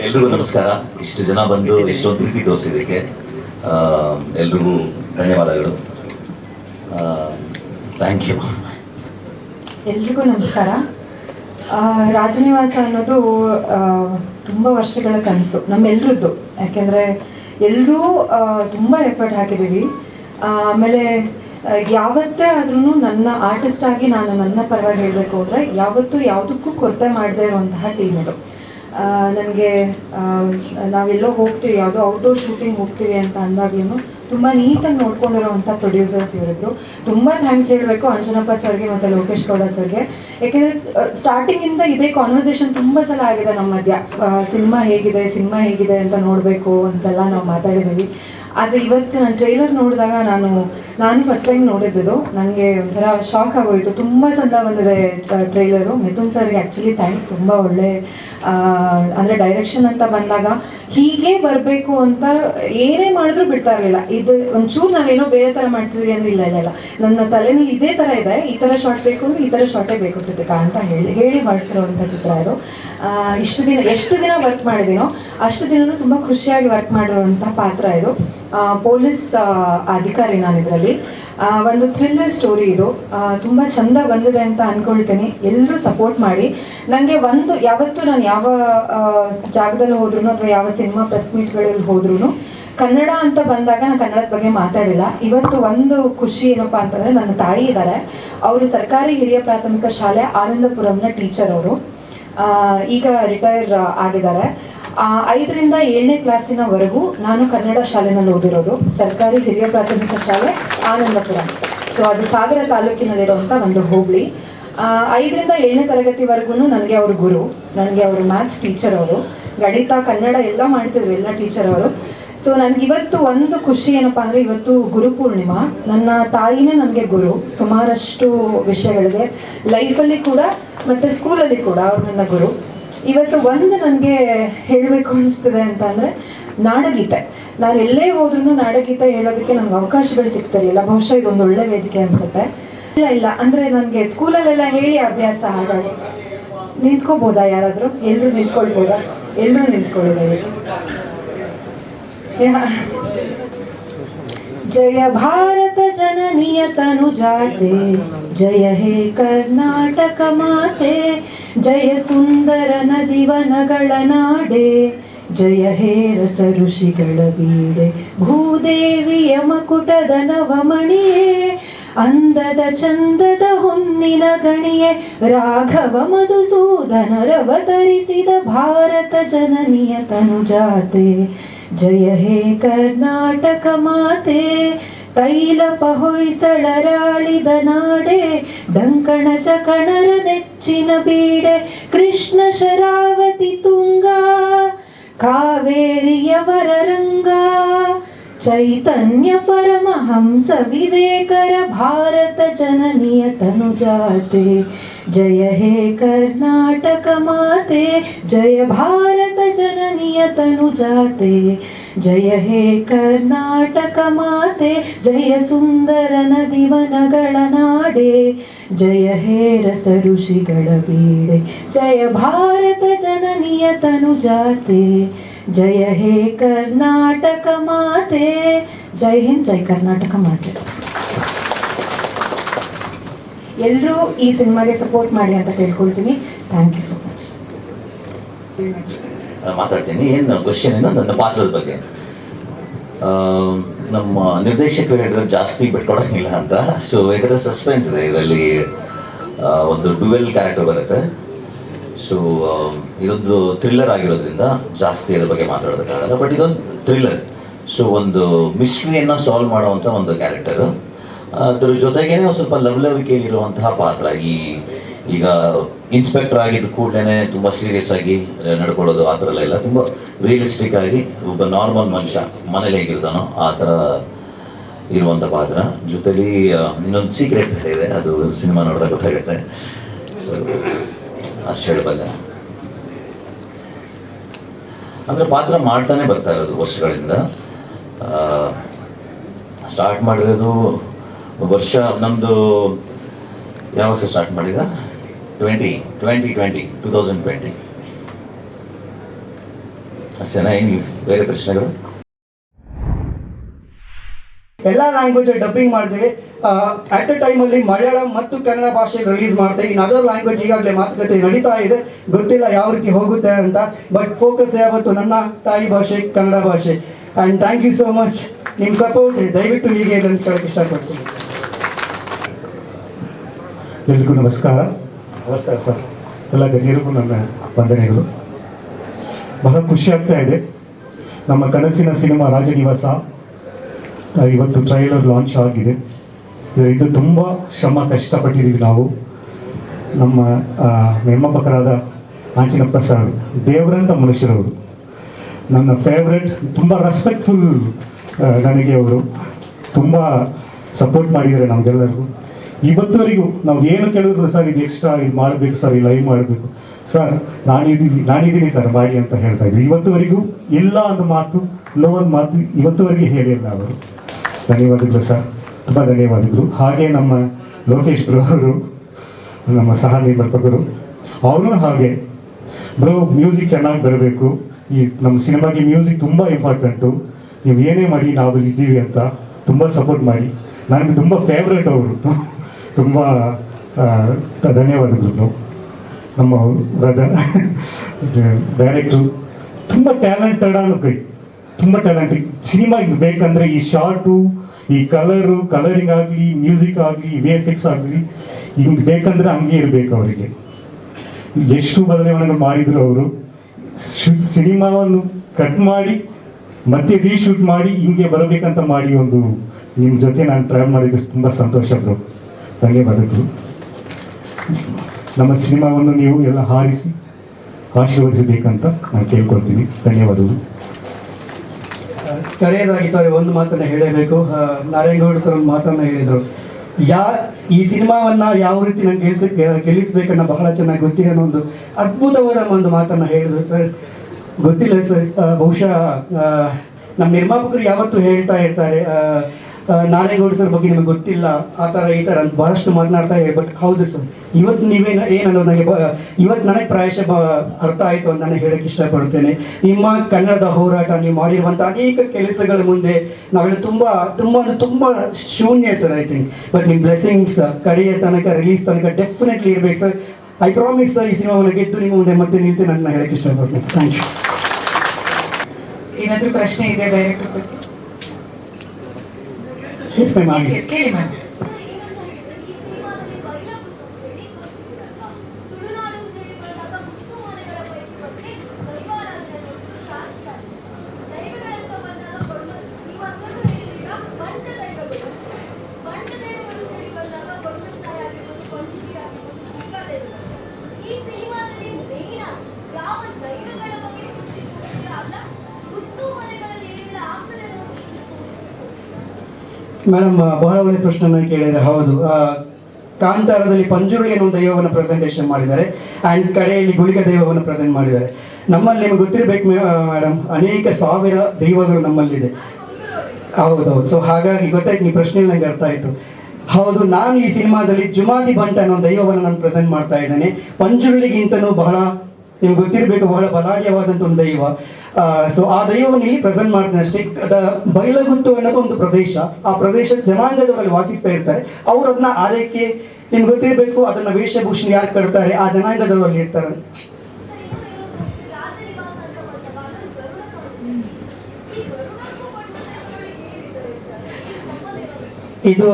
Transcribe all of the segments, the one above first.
ಎಲ್ರಿಗೂ ನಮಸ್ಕಾರ. ಇಷ್ಟು ಜನ ಬಂದು ಇಷ್ಟೊಂದು ಪ್ರೀತಿ ತೋರಿಸಿದ್ದಕ್ಕೆ ಎಲ್ರಿಗೂ ಧನ್ಯವಾದಗಳು. ಥ್ಯಾಂಕ್ ಯು ಎಲ್ರಿಗೂ ನಮಸ್ಕಾರ. ರಾಜನಿವಾಸ ಅನ್ನೋದು ತುಂಬ ವರ್ಷಗಳ ಕನಸು, ನಮ್ಮೆಲ್ರದ್ದು. ಯಾಕೆಂದರೆ ಎಲ್ಲರೂ ತುಂಬ ಎಫರ್ಟ್ ಹಾಕಿದ್ದೀವಿ. ಆಮೇಲೆ ಯಾವತ್ತೇ ಆದ್ರೂ ನನ್ನ ಆರ್ಟಿಸ್ಟ್ ಆಗಿ ನಾನು ನನ್ನ ಪರವಾಗಿ ಹೇಳಬೇಕು ಅಂದರೆ ಯಾವತ್ತೂ ಯಾವುದಕ್ಕೂ ಕೊರತೆ ಮಾಡದೇ ಇರುವಂತಹ ಟೀಮ್ ಇದು ನನಗೆ ನಾವೆಲ್ಲೋ ಹೋಗ್ತೀವಿ, ಯಾವುದೋ ಔಟ್ಡೋರ್ ಶೂಟಿಂಗ್ ಹೋಗ್ತೀವಿ ಅಂತ ಅಂದಾಗ್ಲೂ ತುಂಬ ನೀಟಾಗಿ ನೋಡ್ಕೊಂಡಿರೋವಂಥ ಪ್ರೊಡ್ಯೂಸರ್ಸ್ ಇವರಿಬ್ರು. ತುಂಬ ಥ್ಯಾಂಕ್ಸ್ ಹೇಳಬೇಕು ಅಂಜನಪ್ಪ ಸರ್ಗೆ ಮತ್ತು ಲೋಕೇಶ್ ಗೌಡ ಸರ್ಗೆ. ಯಾಕೆಂದರೆ ಸ್ಟಾರ್ಟಿಂಗಿಂದ ಇದೇ ಕಾನ್ವರ್ಸೇಷನ್ ತುಂಬ ಸಲ ಆಗಿದೆ ನಮ್ಮ ಮಧ್ಯ. ಸಿನಿಮಾ ಹೇಗಿದೆ ಸಿನಿಮಾ ಹೇಗಿದೆ ಅಂತ ನೋಡಬೇಕು ಅಂತೆಲ್ಲ ನಾವು ಮಾತಾಡಿದ್ದೀವಿ. ಅದು ಇವತ್ತು ನಾನು ಟ್ರೈಲರ್ ನೋಡಿದಾಗ ನಾನು ನಾನು ಫಸ್ಟ್ ಟೈಮ್ ನೋಡಿದ್ದು ನನಗೆ ಒಂಥರ ಶಾಕ್ ಆಗೋಯಿತು. ತುಂಬ ಚೆಂದ ಬಂದಿದೆ ಟ್ರೈಲರು ಮಿಥುನ್ ಸರ್ಗೆ ಆ್ಯಕ್ಚುಲಿ ಥ್ಯಾಂಕ್ಸ್ ತುಂಬ ಒಳ್ಳೆ ಅಂದರೆ ಡೈರೆಕ್ಷನ್ ಅಂತ ಬಂದಾಗ ಹೀಗೆ ಬರಬೇಕು ಅಂತ ಏನೇ ಮಾಡಿದ್ರು ಬಿಡ್ತಾ ಇರಲಿಲ್ಲ. ಇದು ಒಂಚೂರು ನಾವೇನೋ ಬೇರೆ ಥರ ಮಾಡ್ತಿದ್ವಿ ಅಂದ್ರೆ ಇಲ್ಲ ಇಲ್ಲ ನನ್ನ ತಲೆನಲ್ಲಿ ಇದೇ ಥರ ಇದೆ. ಈ ಥರ ಶಾರ್ಟ್ ಬೇಕು ಈ ಥರ ಶಾರ್ಟೇ ಬೇಕು ಕೃತಿಕಾ ಅಂತ ಹೇಳಿ ಹೇಳಿ ಮಾಡಿಸಿರುವಂಥ ಚಿತ್ರ ಇದು. ಇಷ್ಟು ದಿನ ಎಷ್ಟು ದಿನ ವರ್ಕ್ ಮಾಡಿದೀನೋ ಅಷ್ಟು ದಿನ ತುಂಬ ಖುಷಿಯಾಗಿ ವರ್ಕ್ ಮಾಡಿರುವಂಥ ಪಾತ್ರ ಇದು. ಪೊಲೀಸ್ ಅಧಿಕಾರಿ ನಾನು ಇದರಲ್ಲಿ ಒಂದು ಥ್ರಿಲ್ಲರ್ ಸ್ಟೋರಿ ಇದು. ತುಂಬ ಚಂದ ಬಂದಿದೆ ಅಂತ ಅನ್ಕೊಳ್ತೇನೆ. ಎಲ್ಲರೂ ಸಪೋರ್ಟ್ ಮಾಡಿ. ನನಗೆ ಒಂದು, ಯಾವತ್ತೂ ನಾನು ಯಾವ ಜಾಗದಲ್ಲಿ ಹೋದ್ರು ಅಥವಾ ಯಾವ ಸಿನಿಮಾ ಪ್ರೆಸ್ ಮೀಟ್ಗಳಲ್ಲಿ ಹೋದ್ರೂ ಕನ್ನಡ ಅಂತ ಬಂದಾಗ ನಾನು ಕನ್ನಡದ ಬಗ್ಗೆ ಮಾತಾಡಿಲ್ಲ. ಇವತ್ತು ಒಂದು ಖುಷಿ ಏನಪ್ಪಾ ಅಂತಂದ್ರೆ ನನ್ನ ತಾಯಿ ಇದ್ದಾರೆ ಅವರು ಸರ್ಕಾರಿ ಹಿರಿಯ ಪ್ರಾಥಮಿಕ ಶಾಲೆ ಆನಂದಪುರಂನ ಟೀಚರ್ ಅವರು. ಈಗ ರಿಟೈರ್ ಆಗಿದ್ದಾರೆ. ಐದರಿಂದ ಏಳನೇ ಕ್ಲಾಸಿನವರೆಗೂ ನಾನು ಕನ್ನಡ ಶಾಲೆನಲ್ಲಿ ಓದಿರೋದು, ಸರ್ಕಾರಿ ಹಿರಿಯ ಪ್ರಾಥಮಿಕ ಶಾಲೆ ಆನಂದಪುರ. ಸೊ ಅದು ಸಾಗರ ತಾಲೂಕಿನಲ್ಲಿರುವಂಥ ಒಂದು ಹೋಬಳಿ. ಐದರಿಂದ ಏಳನೇ ತರಗತಿವರೆಗೂ ನನಗೆ ಅವರು ಗುರು, ನನಗೆ ಅವರು ಮ್ಯಾಥ್ಸ್ ಟೀಚರ್ ಅವರು. ಗಣಿತ, ಕನ್ನಡ ಎಲ್ಲ ಮಾಡ್ತಿದ್ರು ಎಲ್ಲ ಟೀಚರ್ ಅವರು. ಸೊ ನನಗೆ ಇವತ್ತು ಒಂದು ಖುಷಿ ಏನಪ್ಪ ಅಂದ್ರೆ ಇವತ್ತು ಗುರು ಪೂರ್ಣಿಮಾ. ನನ್ನ ತಾಯಿನೇ ನನಗೆ ಗುರು, ಸುಮಾರಷ್ಟು ವಿಷಯಗಳಿಗೆ ಲೈಫಲ್ಲಿ ಕೂಡ ಮತ್ತೆ ಸ್ಕೂಲಲ್ಲಿ ಕೂಡ ಅವ್ರು ನನ್ನ ಗುರು. ಇವತ್ತು ಒಂದು ನನಗೆ ಹೇಳಬೇಕು ಅನಿಸ್ತದೆ ಅಂತ ಅಂದರೆ ನಾಡಗೀತೆ. ನಾನು ಎಲ್ಲೇ ಹೋದ್ರೂ ನಾಡಗೀತೆ ಹೇಳೋದಕ್ಕೆ ನನಗೆ ಅವಕಾಶಗಳು ಸಿಗ್ತಿರ್ಲಿಲ್ಲ ಬಹುಶಃ ಇದೊಂದು ಒಳ್ಳೆ ವೇದಿಕೆ ಅನ್ಸುತ್ತೆ. ಇಲ್ಲ ಇಲ್ಲ. ಅಂದರೆ ನನಗೆ ಸ್ಕೂಲಲ್ಲೆಲ್ಲ ಹೇಳಿ ಅಭ್ಯಾಸ ಹಾಗಾಗಿ. ನಿಂತ್ಕೋಬೋದಾ ಯಾರಾದರೂ? ಎಲ್ಲರೂ ನಿಂತ್ಕೊಳ್ಬೋದಾ? ಎಲ್ಲರೂ ನಿಂತ್ಕೊಳ್ಳೋದು ಜಯ ಭಾರತ ಜನನಿಯ ನಿಯತನು ಜಾತೆ. ಜಯ ಹೇ ಕರ್ನಾಟಕ ಮಾತೆ. ಜಯ ಸುಂದರ ನದಿವನಗಳ ನಾಡೆ, ಜಯ ಹೇ ರಸ ಋಷಿಗಳ ಬೀಡೆ, ಭೂದೇವಿಯ ಮಕುಟದ ನವಮಣಿಯೇ, ಅಂದದ ಚಂದದ ಹೊನ್ನಿನ ಗಣಿಯೇ, ರಾಘವ ಮಧುಸೂದನರವತರಿಸಿದ ಭಾರತ ಜನನಿಯ ತನುಜಾತೆ, ಜಯ ಹೇ ಕರ್ನಾಟಕ ಮಾತೆ ತೈಲಪ ಹೊಯ್ಸಳರಾಳಿದ ನಾಡೆ ಡಂಕಣ ಚಕಣರ ನೆಚ್ಚಿನ ಬೀಡೆ, ಕೃಷ್ಣ ಶರಾವತಿ ತುಂಗ, ಕಾವೇರಿಯವರ ರಂಗ, ಚೈತನ್ಯ ಪರಮಹಂಸ ವಿವೇಕರ ಭಾರತ ಜನನಿಯ ತನುಜಾತೆ, ಜಯ ಹೇ ಕರ್ನಾಟಕ ಮಾತೆ, ಜಯ ಭಾರತ ಜನನಿಯ ತನುಜಾತೆ. ಜಯ ಹೇ ಕರ್ನಾಟಕ ಮಾತೆ, ಜಯ ಸುಂದರ ನದಿವನಗಳ ನಾಡೆ, ಜಯ ಹೇ ರಸ ಋಷಿಗಳ ಬೀಡೆ, ಜಯ ಭಾರತ ಜನನಿಯ ತನುಜಾತೆ, ಜಯ ಹೇ ಕರ್ನಾಟಕ ಮಾತೆ, ಜೈ ಹಿಂದ್, ಜೈ ಕರ್ನಾಟಕ ಮಾತೆ. ಎಲ್ಲರೂ ಈ ಸಿನಿಮಾಗೆ ಸಪೋರ್ಟ್ ಮಾಡಿ ಅಂತ ಕೇಳ್ಕೊಳ್ತೀನಿ. ಥ್ಯಾಂಕ್ ಯು ಸೊ ಮಚ್ ಮಾತಾಡ್ತೀನಿ. ಏನು ಕ್ವಶನ್ ಏನು? ನನ್ನ ಪಾತ್ರದ ಬಗ್ಗೆ. ನಮ್ಮ ನಿರ್ದೇಶಕರು ಹೇಳಿದ್ರೆ ಜಾಸ್ತಿ ಬಿಟ್ಕೊಡೋಂಗಿಲ್ಲ ಅಂತ. ಸೊ ಇದರ ಸಸ್ಪೆನ್ಸ್ ಇದೆ. ಇದರಲ್ಲಿ ಒಂದು ಡುವೆಲ್ ಕ್ಯಾರೆಕ್ಟರ್ ಬರುತ್ತೆ. ಸೊ ಇದೊಂದು ಥ್ರಿಲ್ಲರ್ ಆಗಿರೋದ್ರಿಂದ ಜಾಸ್ತಿ ಅದ್ರ ಬಗ್ಗೆ ಮಾತಾಡೋದಕ್ಕಾಗಲ್ಲ. ಬಟ್ ಇದೊಂದು ಥ್ರಿಲ್ಲರ್ ಸೊ ಒಂದು ಮಿಸ್ಟ್ರಿಯನ್ನು ಸಾಲ್ವ್ ಮಾಡುವಂಥ ಒಂದು ಕ್ಯಾರೆಕ್ಟರು ಅದ್ರ ಜೊತೆಗೇನೆ ಒಂದು ಸ್ವಲ್ಪ ಲವ್ಲವಿಕೆಯಲ್ಲಿರುವಂತಹ ಪಾತ್ರ. ಈ ಈಗ ಇನ್ಸ್ಪೆಕ್ಟರ್ ಆಗಿದ್ದ ಕೂಡಲೇ ತುಂಬ ಸೀರಿಯಸ್ ಆಗಿ ನಡ್ಕೊಳ್ಳೋದು ಆ ಥರ ಎಲ್ಲ ಇಲ್ಲ. ತುಂಬ ರಿಯಲಿಸ್ಟಿಕ್ ಆಗಿ ಒಬ್ಬ ನಾರ್ಮಲ್ ಮನುಷ್ಯ ಮನೇಲಿ ಹೇಗಿರ್ತಾನೋ ಆ ಥರ ಇರುವಂಥ ಪಾತ್ರ. ಜೊತೆಲಿ ಇನ್ನೊಂದು ಸೀಕ್ರೆಟ್ ಇದೆ. ಅದು ಸಿನಿಮಾ ನೋಡಿದಾಗ ಗೊತ್ತಾಗುತ್ತೆ. ಸೊ ಅಷ್ಟು ಹೇಳಬಲ್ಲೆ. ಅಂದರೆ ಪಾತ್ರ ಮಾಡ್ತಾನೆ ಬರ್ತಾ ಇರೋದು ವರ್ಷಗಳಿಂದ. ಸ್ಟಾರ್ಟ್ ಮಾಡಿರೋದು ವರ್ಷ ನಮ್ಮದು ಯಾವಾಗ ಸ್ಟಾರ್ಟ್ ಮಾಡಿದ? Twenty twenty twenty two thousand twenty ಅಷ್ಟೇನಾ ಏನು ಬೇರೆ ಪ್ರಶ್ನೆಗಳು? ಎಲ್ಲ ಲ್ಯಾಂಗ್ವೇಜ್ ಡಬ್ಬಿಂಗ್ ಮಾಡ್ತೀವಿ ಅಟ್ ಅ ಟೈಮಲ್ಲಿ ಮಲಯಾಳಂ ಮತ್ತು ಕನ್ನಡ ಭಾಷೆ ರಿಲೀಸ್ ಮಾಡ್ತೀವಿ ಇನ್ನು ಅದರ್ ಲ್ಯಾಂಗ್ವೇಜ್ ಈಗಾಗಲೇ ಮಾತುಕತೆ ನಡೀತಾ ಇದೆ. ಗೊತ್ತಿಲ್ಲ ಯಾವ ರೀತಿ ಹೋಗುತ್ತೆ ಅಂತ. ಬಟ್ ಫೋಕಸ್ ಯಾವತ್ತು ನನ್ನ ತಾಯಿ ಭಾಷೆ ಕನ್ನಡ ಭಾಷೆ. And thank you so much ನಿಮ್ಮ ಸಪೋರ್ಟ್ ದಯವಿಟ್ಟು ಹೀಗೆ ಕೇಳಕ್ಕೆ ಇಷ್ಟಪಡ್ತೀನಿ. ಎಲ್ರಿಗೂ ನಮಸ್ಕಾರ. ನಮಸ್ಕಾರ ಸರ್. ಎಲ್ಲ ಗಣ್ಯರಿಗೂ ನನ್ನ ವಂದನೆಗಳು. ಬಹಳ ಖುಷಿ ಆಗ್ತಾ ಇದೆ. ನಮ್ಮ ಕನಸಿನ ಸಿನಿಮಾ ರಾಜನಿವಾಸ ಇವತ್ತು ಟ್ರೈಲರ್ ಲಾಂಚ್ ಆಗಿದೆ. ಇದರಿಂದ ತುಂಬ ಶ್ರಮ ಕಷ್ಟಪಟ್ಟಿದ್ದೀವಿ ನಾವು. ನಮ್ಮ ನಿರ್ಮಾಪಕರಾದ ಆಂಜನಪ್ಪ ಸರ್ ದೇವರಂತ ಮನುಷ್ಯರವರು ನನ್ನ ಫೇವ್ರೆಟ್ ತುಂಬ ರೆಸ್ಪೆಕ್ಟ್ಫುಲ್ ನನಗೆ ಅವರು. ತುಂಬ ಸಪೋರ್ಟ್ ಮಾಡಿದ್ದಾರೆ ನಮಗೆಲ್ಲರಿಗೂ. ಇವತ್ತುವರೆಗೂ ನಾವು ಏನು ಕೇಳಿದ್ರು ಸರ್, ಇದು ಎಕ್ಸ್ಟ್ರಾ ಇದು ಮಾಡಬೇಕು ಸರ್, ಈ ಲೈವ್ ಮಾಡಬೇಕು. ಸರ್ ನಾನಿದ್ದೀನಿ ನಾನಿದ್ದೀನಿ ಸರ್, ಬಾಯಿ ಅಂತ ಹೇಳ್ತಾ ಇದ್ರು ಇವತ್ತುವರೆಗೂ ಇಲ್ಲ ಒಂದು ಮಾತು ನೋ ಒಂದು ಮಾತು ಇವತ್ತುವರೆಗೆ ಹೇಳಿಲ್ಲ ಅವರು. ಧನ್ಯವಾದಗಳು ಸರ್. ತುಂಬ ಧನ್ಯವಾದಗಳು. ಹಾಗೆ ನಮ್ಮ ಲೋಕೇಶ್ ಬ್ರೋ ಅವರು, ನಮ್ಮ ಸಹ ನಿರ್ಮಾಪಕರು ಅವರು ಹಾಗೆ. ಬ್ರೋ ಮ್ಯೂಸಿಕ್ ಚೆನ್ನಾಗಿ ಬರಬೇಕು. ಈ ನಮ್ಮ ಸಿನಿಮಾಗೆ ಮ್ಯೂಸಿಕ್ ತುಂಬ ಇಂಪಾರ್ಟೆಂಟು ನೀವು ಏನೇ ಮಾಡಿ ನಾವು ಇದ್ದೀವಿ ಅಂತ ತುಂಬ ಸಪೋರ್ಟ್ ಮಾಡಿ. ನನಗೆ ತುಂಬ ಫೇವ್ರೇಟ್ ಅವರು. ತುಂಬ ಧನ್ಯವಾದಗಳು. ನಮ್ಮ ಬ್ರದರ್ ಡೈರೆಕ್ಟ್ರು ತುಂಬ ಟ್ಯಾಲೆಂಟೆಡ್ ಅನ್ನೋಕೆ ತುಂಬ ಟ್ಯಾಲೆಂಟ್ ಸಿನಿಮಾ ಇದು ಬೇಕಂದ್ರೆ ಈ ಶಾರ್ಟು ಈ ಕಲರು ಕಲರಿಂಗ್ ಆಗಲಿ ಮ್ಯೂಸಿಕ್ ಆಗಲಿ ವಿ ಎಫ್ ಎಕ್ಸ್ ಆಗಲಿ ಹಿಂಗೆ ಬೇಕಂದ್ರೆ ಹಂಗೆ ಇರಬೇಕು ಅವರಿಗೆ. ಎಷ್ಟು ಬದಲಾವಣೆಗಳು ಮಾಡಿದ್ರು ಅವರು ಸಿನಿಮಾವನ್ನು ಕಟ್ ಮಾಡಿ, ಮತ್ತೆ ರೀಶೂಟ್ ಮಾಡಿ, ಹಿಂಗೆ ಬರಬೇಕಂತ ಮಾಡಿ ಒಂದು ನಿಮ್ಮ ಜೊತೆ ನಾನು ಟ್ರೈ ಮಾಡಿದ್ದು ತುಂಬ ಸಂತೋಷ ಬ್ರೋ ಧನ್ಯವಾದಗಳು ನಮ್ಮ ಸಿನಿಮಾವನ್ನು ನೀವು ಎಲ್ಲ ಹಾರಿಸಿ, ಆಶೀರ್ವದಿಸಬೇಕಂತ ನಾನು ಕೇಳ್ಕೊಳ್ತೀನಿ. ಧನ್ಯವಾದಗಳು. ಕಡೆಯದಾಗಿ ಸರ್ ಒಂದು ಮಾತನ್ನು ಹೇಳಬೇಕು. ನಾರಾಯಣಗೌಡ ಸರ್ ಒಂದು ಮಾತನ್ನು ಹೇಳಿದರು. ಯಾ, ಈ ಸಿನಿಮಾವನ್ನು ಯಾವ ರೀತಿ ನಾನು ಗೆಲ್ಸ ಗೆಲ್ಲಿಸ್ಬೇಕನ್ನ ಬಹಳ ಚೆನ್ನಾಗಿ ಗೊತ್ತಿಲ್ಲ ಅನ್ನೋ ಒಂದು ಅದ್ಭುತವಾದ ಒಂದು ಮಾತನ್ನು ಹೇಳಿದರು ಸರ್. ಗೊತ್ತಿಲ್ಲ ಸರ್. ಬಹುಶಃ ನಮ್ಮ ನಿರ್ಮಾಪಕರು ಯಾವತ್ತೂ ಹೇಳ್ತಾ ಇರ್ತಾರೆ ನಾರಾಯಣಗೌಡ ಸರ್ ಬಗ್ಗೆ ನಿಮಗೆ ಗೊತ್ತಿಲ್ಲ, ಆ ಥರ ಈ ಥರ ಬಹಳಷ್ಟು ಮಾತನಾಡ್ತಾ ಇದೆ ಬಟ್ ಹೌದು ಸರ್. ಇವತ್ತು ನೀವೇನು ಅನ್ನೋದು ನನಗೆ ಇವತ್ತು ನನಗೆ ಪ್ರಾಯಶಃ ಅರ್ಥ ಆಯಿತು ಅಂತ ನಾನು ಹೇಳಕ್ಕೆ ಇಷ್ಟಪಡ್ತೇನೆ ನಿಮ್ಮ ಕನ್ನಡದ ಹೋರಾಟ, ನೀವು ಮಾಡಿರುವಂಥ ಅನೇಕ ಕೆಲಸಗಳ ಮುಂದೆ ನಾವೆಲ್ಲ ತುಂಬ ತುಂಬ ಅಂದರೆ ತುಂಬ ಶೂನ್ಯ ಸರ್ ಐ ಥಿಂಕ್ ಬಟ್ ನಿಮ್ಮ ಬ್ಲೆಸ್ಸಿಂಗ್ಸ್ ಕಡೆಯ ತನಕ ರಿಲೀಸ್ ತನಕ ಡೆಫಿನೆಟ್ಲಿ ಇರಬೇಕು ಸರ್. ಐ ಪ್ರಾಮಿಸ್ ಸರ್, ಈ ಸಿನಿಮಾವನ್ನು ಗೆದ್ದು ನಿಮ್ಮ ಮುಂದೆ ಮತ್ತೆ ನಿಲ್ತೀನಿ ನಾನು ಹೇಳಕ್ಕೆ ಇಷ್ಟಪಡ್ತೀನಿ. ಥ್ಯಾಂಕ್ ಯು ಏನಾದರೂ ಪ್ರಶ್ನೆ ಇದೆ director sir Isso é mom. Mrs. Madam ಬಹಳ ಒಳ್ಳೆ ಪ್ರಶ್ನೆನ ಕೇಳಿದ್ರೆ ಹೌದು. ಕಾಂತಾರದಲ್ಲಿ ಪಂಜುರುಳಿ ಎನ್ನುವ ದೈವವನ್ನು ಪ್ರೆಸೆಂಟೇಷನ್ ಮಾಡಿದ್ದಾರೆ ಆ್ಯಂಡ್ ಕಡೆಯಲ್ಲಿ ಗುಳಿಗ ದೈವವನ್ನು ಪ್ರೆಸೆಂಟ್ ಮಾಡಿದ್ದಾರೆ. ನಮ್ಮಲ್ಲಿ ನಿಮಗೆ ಗೊತ್ತಿರಬೇಕು ಮೇಡಮ್, ಅನೇಕ ಸಾವಿರ ದೈವಗಳು ನಮ್ಮಲ್ಲಿದೆ. ಹೌದೌದು. ಸೊ ಹಾಗಾಗಿ ಗೊತ್ತಾಯ್ತು, ನೀವು ಪ್ರಶ್ನೆ ನನಗೆ ಅರ್ಥ ಆಯಿತು. ಹೌದು, ನಾನು ಈ ಸಿನಿಮಾದಲ್ಲಿ ಜುಮಾದಿ ಬಂಟ ಅನ್ನೋ ದೈವವನ್ನು ನಾನು ಪ್ರೆಸೆಂಟ್ ಮಾಡ್ತಾ ಇದ್ದೇನೆ. ಪಂಜುರುಳಿಗಿಂತನೂ ಬಹಳ ನಿಮ್ಗೆ ಗೊತ್ತಿರಬೇಕು ಬಹಳ ಬಲಾಢ್ಯವಾದಂಥ ಒಂದು ದೈವ. ಸೊ ಆ ದೈವವನ್ನು ಇಲ್ಲಿ ಪ್ರೆಸೆಂಟ್ ಮಾಡ್ತೇನೆ ಅಷ್ಟೇ. ಅದ ಬೈಲಗುತ್ತು ಅನ್ನೋದು ಒಂದು ಪ್ರದೇಶ. ಆ ಪ್ರದೇಶ ಜನಾಂಗದವರಲ್ಲಿ ವಾಸಿಸ್ತಾ ಇರ್ತಾರೆ. ಅವರು ಅದನ್ನ ಆರೈಕೆ, ನಿಮ್ಗೆ ಗೊತ್ತಿರಬೇಕು ಅದನ್ನ ವೇಷಭೂಷಣ ಯಾರು ಕಟ್ತಾರೆ, ಆ ಜನಾಂಗದವರಲ್ಲಿ ಇರ್ತಾರೆ. ಇದು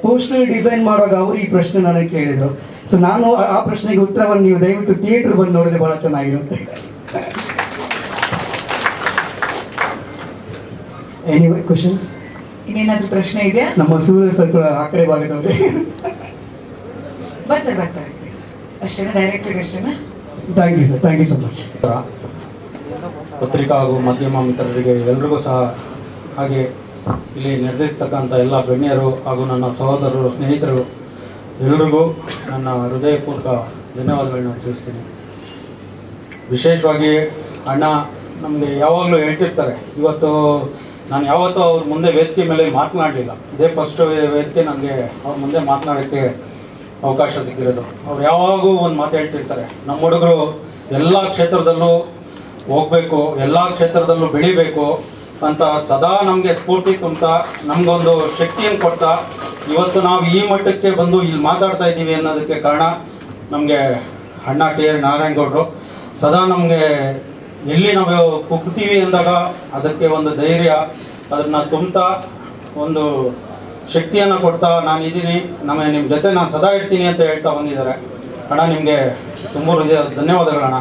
ಪೋಸ್ಟರ್ ಡಿಸೈನ್ ಮಾಡುವಾಗ ಅವರು ಈ ಪ್ರಶ್ನೆ ನನಗೆ ಕೇಳಿದ್ರು. ಸೊ ನಾನು ಆ- ಪ್ರಶ್ನೆಗೆ ಉತ್ತರವನ್ನು ನೀವು ದಯವಿಟ್ಟು ಥಿಯೇಟರ್ ಬಂದು ನೋಡಿದ್ರೆ ಬಹಳ ಚೆನ್ನಾಗಿರುತ್ತೆ. ಎನಿವೆ ಕ್ವಶನ್ ಇನ್ನೇನಾದ್ರೂ ಪ್ರಶ್ನೆ ಇದೆಯಾ? ನಮ್ಮ ಸೂರ್ಯ ಸರ್ ಕೂಡ ಆ ಕಡೆ ಭಾಗದವ್ರೆ. ಬರ್ತಾರೆ ಬರ್ತಾರೆ. ಅಷ್ಟೇನಾ? ಡೈರೆಕ್ಟರ್ಗೆ ಅಷ್ಟೇನಾ? Thank you sir thank you so much ಪತ್ರಿಕಾ ಹಾಗೂ ಮಾಧ್ಯಮ ಮಿತ್ರರಿಗೆ ಎಲ್ರಿಗೂ ಸಹ ಹಾಗೆ ಇಲ್ಲಿ ನೆರೆದಿರ್ತಕ್ಕಂಥ ಎಲ್ಲ ಗಣ್ಯರು ಹಾಗೂ ನನ್ನ ಸಹೋದರರು ಸ್ನೇಹಿತರು ಎಲ್ರಿಗೂ ನನ್ನ ಹೃದಯಪೂರ್ವಕ ಧನ್ಯವಾದಗಳನ್ನ ತಿಳಿಸ್ತೀನಿ. ವಿಶೇಷವಾಗಿ ಅಣ್ಣ ನಮಗೆ ಯಾವಾಗಲೂ ಹೇಳ್ತಿರ್ತಾರೆ ಇವತ್ತು ನಾನು ಯಾವತ್ತೂ ಅವ್ರ ಮುಂದೆ ವೇದಿಕೆ ಮೇಲೆ ಮಾತನಾಡಲಿಲ್ಲ. ಇದೇ ಫಸ್ಟ್ ವೇದಿಕೆ ನನಗೆ ಅವ್ರ ಮುಂದೆ ಮಾತನಾಡೋಕ್ಕೆ ಅವಕಾಶ ಸಿಕ್ಕಿರೋದು. ಅವ್ರು ಯಾವಾಗೂ ಒಂದು ಮಾತು ಹೇಳ್ತಿರ್ತಾರೆ ನಮ್ಮ ಹುಡುಗರು ಎಲ್ಲ ಕ್ಷೇತ್ರದಲ್ಲೂ ಹೋಗ್ಬೇಕು ಎಲ್ಲ ಕ್ಷೇತ್ರದಲ್ಲೂ ಬೆಳಿಬೇಕು ಅಂತ ಸದಾ ನಮಗೆ ಸ್ಫೂರ್ತಿ ತುಂಬ್ತಾ ನಮಗೊಂದು ಶಕ್ತಿಯನ್ನು ಕೊಡ್ತಾ ಇವತ್ತು ನಾವು ಈ ಮಟ್ಟಕ್ಕೆ ಬಂದು ಇಲ್ಲಿ ಮಾತಾಡ್ತಾ ಇದ್ದೀವಿ ಅನ್ನೋದಕ್ಕೆ ಕಾರಣ ನಮಗೆ ಅಣ್ಣ ಟಿ ಆರ್ ನಾರಾಯಣಗೌಡರು. ಸದಾ ನಮಗೆ ಎಲ್ಲಿ ನಾವು ಕುಗ್ತೀವಿ ಅಂದಾಗ ಅದಕ್ಕೆ ಒಂದು ಧೈರ್ಯ, ಅದನ್ನ ತುಂಬ್ತಾ, ಒಂದು ಶಕ್ತಿಯನ್ನು ಕೊಡ್ತಾ ನಾನು ಇದ್ದೀನಿ. ನಮ್ಮ ನಿಮ್ಮ ಜೊತೆ ನಾನು ಸದಾ ಇರ್ತೀನಿ ಅಂತ ಹೇಳ್ತಾ ಬಂದಿದ್ದಾರೆ. ಅಣ್ಣ, ನಿಮಗೆ ತುಂಬ ಹೃದಯ ಧನ್ಯವಾದಗಳಣ್ಣ.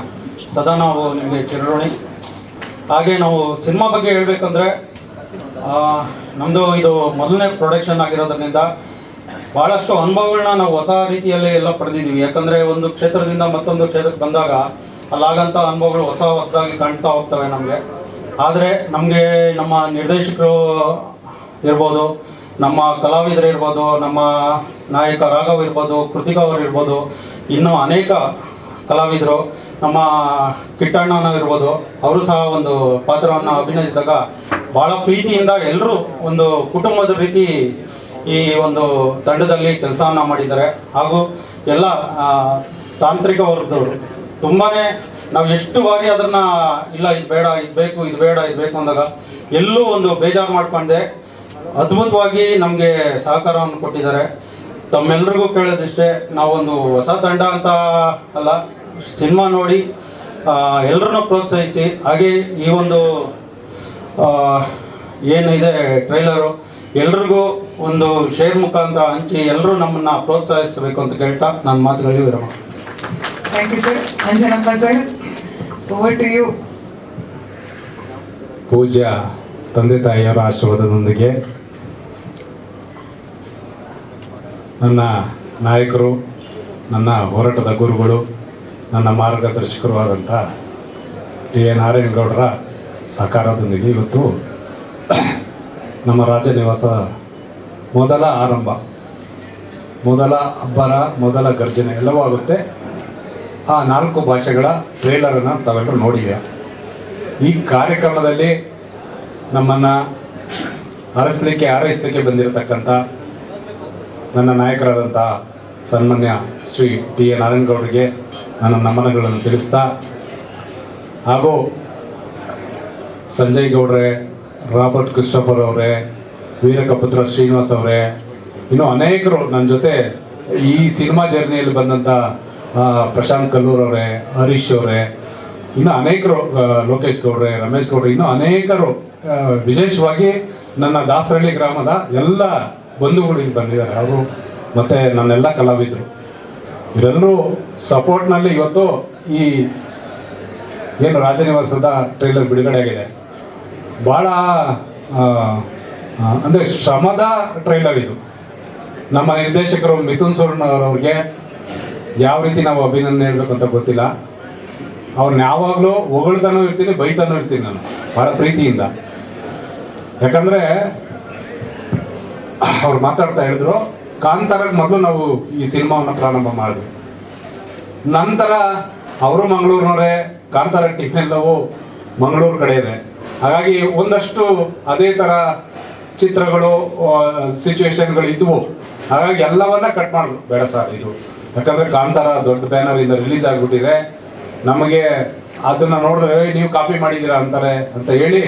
ಸದಾ ನಾವು ನಿಮಗೆ ಚಿರಋಣಿ. ಹಾಗೆ ನಾವು ಸಿನಿಮಾ ಬಗ್ಗೆ ಹೇಳ್ಬೇಕಂದ್ರೆ ನಮ್ಮದು ಇದು ಮೊದಲನೇ ಪ್ರೊಡಕ್ಷನ್ ಆಗಿರೋದ್ರಿಂದ ಭಾಳಷ್ಟು ಅನುಭವಗಳನ್ನ ನಾವು ಹೊಸ ರೀತಿಯಲ್ಲಿ ಎಲ್ಲ ಪಡೆದಿದ್ದೀವಿ. ಯಾಕಂದರೆ ಒಂದು ಕ್ಷೇತ್ರದಿಂದ ಮತ್ತೊಂದು ಕ್ಷೇತ್ರಕ್ಕೆ ಬಂದಾಗ ಅಲ್ಲಾಗಂಥ ಅನುಭವಗಳು ಹೊಸ ಹೊಸದಾಗಿ ಕಾಣ್ತಾ ಹೋಗ್ತವೆ ನಮಗೆ. ಆದರೆ ನಮಗೆ ನಮ್ಮ ನಿರ್ದೇಶಕರು ಇರ್ಬೋದು, ನಮ್ಮ ಕಲಾವಿದರು ಇರ್ಬೋದು, ನಮ್ಮ ನಾಯಕ ರಾಘವ್ ಇರ್ಬೋದು, ಕೃತಿಕಾ ಅವರು ಇರ್ಬೋದು, ಇನ್ನೂ ಅನೇಕ ಕಲಾವಿದರು ನಮ್ಮ ಕಿಟ್ಟಣ್ಣನ ಇರ್ಬೋದು, ಅವರು ಸಹ ಒಂದು ಪಾತ್ರವನ್ನು ಅಭಿನಯಿಸಿದಾಗ ಭಾಳ ಪ್ರೀತಿಯಿಂದ ಎಲ್ಲರೂ ಒಂದು ಕುಟುಂಬದ ರೀತಿ ಈ ಒಂದು ತಂಡದಲ್ಲಿ ಕೆಲಸವನ್ನು ಮಾಡಿದ್ದಾರೆ. ಹಾಗೂ ಎಲ್ಲ ತಾಂತ್ರಿಕ ವರ್ಗದವರು. ತುಂಬಾ ನಾವು ಎಷ್ಟು ಬಾರಿ ಅದನ್ನು, ಇಲ್ಲ, ಇದು ಬೇಡ, ಇದು ಬೇಕು, ಇದು ಬೇಡ, ಇದು ಬೇಕು ಅಂದಾಗ ಎಲ್ಲೂ ಒಂದು ಬೇಜಾರು ಮಾಡ್ಕೊಂಡೆ. ಅದ್ಭುತವಾಗಿ ನಮಗೆ ಸಹಕಾರವನ್ನು ಕೊಟ್ಟಿದ್ದಾರೆ. ತಮ್ಮೆಲ್ಲರಿಗೂ ಕೇಳೋದಿಷ್ಟೇ, ನಾವೊಂದು ಹೊಸ ತಂಡ ಅಂತ ಅಲ್ಲ ಸಿನಿಮಾ ನೋಡಿ ಎಲ್ಲರನ್ನೂ ಪ್ರೋತ್ಸಾಹಿಸಿ ಹಾಗೆ ಈ ಒಂದು ಏನಿದೆ ಟ್ರೈಲರು ಎಲ್ರಿಗೂ ಒಂದು ಶೇರ್ ಮುಖಾಂತರ ಹಂಚಿ ಎಲ್ಲರೂ ನಮ್ಮನ್ನು ಪ್ರೋತ್ಸಾಹಿಸಬೇಕು ಅಂತ ಕೇಳ್ತಾ ನನ್ನ ಮಾತುಗಳಿಗೆ ವಿರಾಮ. Thank you sir Anjanappa sir over to you ಪೂಜ್ಯ ತಂದೆ ತಾಯಿಯರ ಆಶೀರ್ವಾದದೊಂದಿಗೆ ನನ್ನ ನಾಯಕರು ನನ್ನ ಹೋರಾಟದ ಗುರುಗಳು ನನ್ನ ಮಾರ್ಗದರ್ಶಕರು ಆದಂಥ ಟಿ ಎ ನಾರಾಯಣಗೌಡರ ಸಹಕಾರದೊಂದಿಗೆ ಇವತ್ತು ನಮ್ಮ ರಾಜನಿವಾಸ ಮೊದಲ ಆರಂಭ, ಮೊದಲ ಅಬ್ಬರ, ಮೊದಲ ಗರ್ಜನೆ ಎಲ್ಲವೂ ಆಗುತ್ತೆ. ಆ ನಾಲ್ಕು ಭಾಷೆಗಳ ಟ್ರೇಲರನ್ನು ತಾವೆಲ್ಲರೂ ನೋಡಿದ್ದೀರಾ? ಈ ಕಾರ್ಯಕ್ರಮದಲ್ಲಿ ನಮ್ಮನ್ನು ಅರಸಲಿಕ್ಕೆ ಆರೈಸಲಿಕ್ಕೆ ಬಂದಿರತಕ್ಕಂಥ ನನ್ನ ನಾಯಕರಾದಂಥ ಸನ್ಮಾನ್ಯ ಶ್ರೀ ಟಿ ಎ ನಾರಾಯಣಗೌಡರಿಗೆ ನನ್ನ ನಮನಗಳನ್ನು ತಿಳಿಸ್ತಾ ಹಾಗೂ ಸಂಜಯ್ ಗೌಡ್ರೆ, ರಾಬರ್ಟ್ ಕ್ರಿಸ್ಟಫರ್ ಅವರೇ, ವೀರಕಪುತ್ರ ಶ್ರೀನಿವಾಸ್ ಅವರೇ, ಇನ್ನೂ ಅನೇಕರು ನನ್ನ ಜೊತೆ ಈ ಸಿನಿಮಾ ಜರ್ನಿಯಲ್ಲಿ ಬಂದಂಥ ಪ್ರಶಾಂತ್ ಕಲ್ಲೂರ್ ಅವರೇ, ಹರೀಶ್ ಅವರೇ, ಇನ್ನು ಅನೇಕರು ಲೋಕೇಶ್ ಗೌಡ್ರೆ, ರಮೇಶ್ ಗೌಡ್ರೆ, ಇನ್ನೂ ಅನೇಕರು ವಿಶೇಷವಾಗಿ ನನ್ನ ದಾಸರಳ್ಳಿ ಗ್ರಾಮದ ಎಲ್ಲ ಬಂಧುಗಳು ಇಲ್ಲಿ ಬಂದಿದ್ದಾರೆ. ಅವರು ಮತ್ತು ನನ್ನೆಲ್ಲ ಕಲಾವಿದರು. ಇವರೆಲ್ಲರೂ ಸಪೋರ್ಟ್ನಲ್ಲಿ ಇವತ್ತು ಈ ಏನು ರಾಜನಿವಾಸದ ಟ್ರೈಲರ್ ಬಿಡುಗಡೆ ಆಗಿದೆ. ಭಾಳ ಅಂದರೆ ಶ್ರಮದ ಟ್ರೈಲರ್ ಇದು. ನಮ್ಮ ನಿರ್ದೇಶಕರು ಮಿಥುನ್ ಅವ್ರಿಗೆ ಯಾವ ರೀತಿ ನಾವು ಅಭಿನಂದನೆ ಹೇಳಬೇಕು ಅಂತ ಗೊತ್ತಿಲ್ಲ. ಅವ್ರನ್ನ ಯಾವಾಗಲೂ ಹೊಗಳ್ತಾನೂ ಇರ್ತೀನಿ, ಬೈತಾನೂ ಇರ್ತೀನಿ ನಾನು ಭಾಳ ಪ್ರೀತಿಯಿಂದ. ಯಾಕಂದರೆ ಅವ್ರು ಮಾತಾಡ್ತಾ ಹೇಳಿದ್ರು ಕಾಂತಾರಕ್ಕೆ ಮೊದಲು ನಾವು ಈ ಸಿನಿಮಾವನ್ನು ಪ್ರಾರಂಭ ಮಾಡಿದ್ವಿ. ನಂತರ ಅವರು ಮಂಗಳೂರಿನವರೇ ಕಾಂತಾರ ಎಲ್ಲವೂ ಮಂಗಳೂರು ಕಡೆ ಇದೆ. ಹಾಗಾಗಿ ಒಂದಷ್ಟು ಅದೇ ಥರ ಚಿತ್ರಗಳು ಸಿಚುವೇಶನ್ಗಳು ಇದ್ವು. ಹಾಗಾಗಿ ಎಲ್ಲವನ್ನ ಕಟ್ ಮಾಡಿದ್ರು. ಬೇಡ ಸರ್ ಇದು. ಯಾಕಂದ್ರೆ ಕಾಂತಾರ ದೊಡ್ಡ ಬ್ಯಾನರ್ ಇಂದ ರಿಲೀಸ್ ಆಗಿಬಿಟ್ಟಿದೆ. ನಮಗೆ ಅದನ್ನ ನೋಡಿದ್ರೆ "ಏಯ್, ನೀವು ಕಾಪಿ ಮಾಡಿದ್ದೀರಾ? ಅಂತಾರೆ ಅಂತ ಹೇಳಿ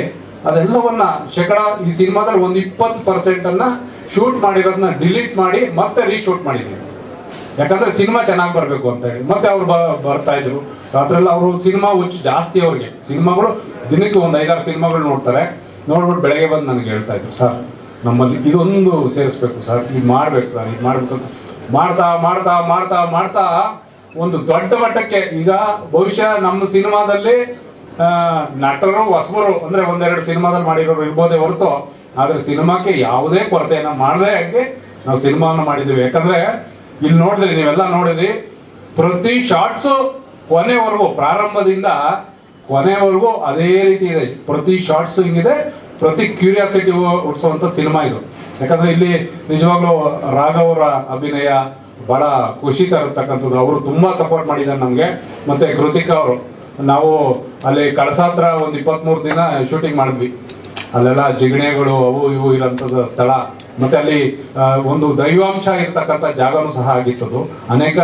ಅದೆಲ್ಲವನ್ನ ಶೇಕಡ ಈ ಸಿನಿಮಾದಲ್ಲಿ ಒಂದು ಇಪ್ಪತ್ತು ಪರ್ಸೆಂಟ್ ಅನ್ನ ಶೂಟ್ ಮಾಡಿರೋದನ್ನ ಡಿಲೀಟ್ ಮಾಡಿ ಮತ್ತೆ ರೀಶೂಟ್ ಮಾಡಿದ್ದೀವಿ ಯಾಕಂದ್ರೆ ಸಿನಿಮಾ ಚೆನ್ನಾಗಿ ಬರಬೇಕು ಅಂತ ಹೇಳಿ. ಮತ್ತೆ ಅವ್ರು ಬರ್ತಾ ಇದ್ರು. ರಾತ್ರೆಲ್ಲ ಅವರು ಸಿನಿಮಾ ಹುಚ್ಚು ಜಾಸ್ತಿ ಅವ್ರಿಗೆ. ಸಿನಿಮಾಗಳು ದಿನಕ್ಕೆ ಒಂದು ಐದಾರು ಸಿನಿಮಾಗಳು ನೋಡ್ತಾರೆ. ನೋಡ್ಬಿಟ್ಟು ಬೆಳಗ್ಗೆ ಬಂದು ನನಗೆ ಹೇಳ್ತಾ ಇದ್ರು, ಸರ್, ನಮ್ಮಲ್ಲಿ ಇದೊಂದು ಸೇರಿಸ್ಬೇಕು, ಸರ್. ಇದು ಮಾಡ್ಬೇಕು, ಸರ್. ಇದು ಮಾಡ್ಬೇಕು ಅಂತ. ಮಾಡ್ತಾ ಮಾಡ್ತಾ ಮಾಡ್ತಾ ಮಾಡ್ತಾ ಒಂದು ದೊಡ್ಡ ಮಟ್ಟಕ್ಕೆ ಈಗ ಬಹುಶಃ ನಮ್ಮ ಸಿನಿಮಾದಲ್ಲಿ ನಟರು, ಹೊಸಬರು, ಅಂದ್ರೆ ಒಂದೆರಡು ಸಿನಿಮಾದಲ್ಲಿ ಮಾಡಿರೋರು ಇರ್ಬೋದೇ ಹೊರತು ಆದ್ರೆ ಸಿನಿಮಾಕ್ಕೆ ಯಾವುದೇ ಕೊರತೆಯನ್ನ ಮಾಡದೇ ಹಾಗೆ ನಾವು ಸಿನಿಮಾವನ್ನು ಮಾಡಿದ್ದೀವಿ. ಯಾಕಂದ್ರೆ ಇಲ್ಲಿ ನೋಡಿದ್ರಿ, ನೀವೆಲ್ಲ ನೋಡಿದ್ರಿ, ಪ್ರತಿ ಶಾರ್ಟ್ಸು ಕೊನೆವರೆಗೂ, ಪ್ರಾರಂಭದಿಂದ ಕೊನೆವರೆಗೂ ಅದೇ ರೀತಿ ಇದೆ. ಪ್ರತಿ ಶಾರ್ಟ್ಸ್ ಹಿಂಗಿದೆ, ಪ್ರತಿ ಕ್ಯೂರಿಯಾಸಿಟಿ ಹುಟ್ಟಿಸುವಂಥ ಸಿನಿಮಾ ಇದು. ಯಾಕಂದ್ರೆ ಇಲ್ಲಿ ನಿಜವಾಗ್ಲೂ ರಾಘವರ ಅಭಿನಯ ಬಹಳ ಖುಷಿ ತರತಕ್ಕಂಥದ್ದು. ಅವರು ತುಂಬಾ ಸಪೋರ್ಟ್ ಮಾಡಿದ್ದಾರೆ ನಮಗೆ. ಮತ್ತೆ ಕೃತಿಕಾ ಅವರು, ನಾವು ಅಲ್ಲಿ ಕಳಸಾತ್ರ ಒಂದು ಇಪ್ಪತ್ಮೂರು ದಿನ ಶೂಟಿಂಗ್ ಮಾಡಿದ್ವಿ. ಅಲ್ಲೆಲ್ಲ ಜಿಗಣೆಗಳು ಅವು ಇವು ಇರೋಂಥದ್ದು ಸ್ಥಳ. ಮತ್ತೆ ಅಲ್ಲಿ ಒಂದು ದೈವಾಂಶ ಇರ್ತಕ್ಕಂಥ ಜಾಗನೂ ಸಹ ಆಗಿತ್ತು ಅನೇಕ